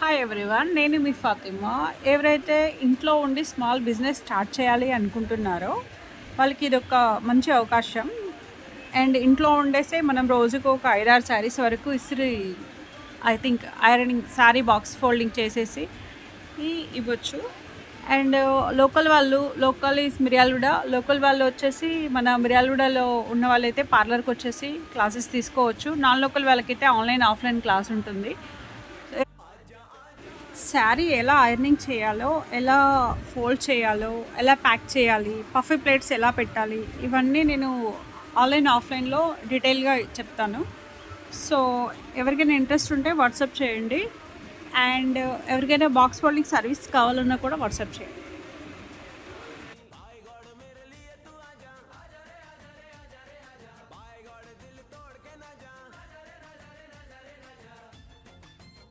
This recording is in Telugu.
హాయ్ ఎవ్రీవన్ నేను మీ ఫాతిమా. ఎవరైతే ఇంట్లో ఉండి స్మాల్ బిజినెస్ స్టార్ట్ చేయాలి అనుకుంటున్నారో వాళ్ళకి ఇది ఒక మంచి అవకాశం. అండ్ ఇంట్లో ఉండేసే మనం రోజుకు ఒక ఐదారు శారీస్ వరకు ఇస్త్రీ I think ironing sari box folding చేసేసి ఇవ్వచ్చు. అండ్ లోకల్ వాళ్ళు లోకల్ ఈజ్ మిర్యాలగూడ లోకల్ వాళ్ళు వచ్చేసి మన మిర్యాలగూడలో ఉన్న వాళ్ళైతే పార్లర్కి వచ్చేసి క్లాసెస్ తీసుకోవచ్చు. నాన్ లోకల్ వాళ్ళకైతే ఆన్లైన్ ఆఫ్లైన్ క్లాస్ ఉంటుంది. శారీ ఎలా ఐరనింగ్ చేయాలో ఎలా ఫోల్డ్ చేయాలో ఎలా ప్యాక్ చేయాలి పఫీ ప్లేట్స్ ఎలా పెట్టాలి ఇవన్నీ నేను ఆన్లైన్ ఆఫ్లైన్లో డీటెయిల్గా చెప్తాను. సో ఎవరికైనా ఇంట్రెస్ట్ ఉంటే వాట్సాప్ చేయండి. అండ్ ఎవరికైనా బాక్స్ ఫోల్డింగ్ సర్వీస్ కావాలన్నా కూడా వాట్సాప్ చేయండి.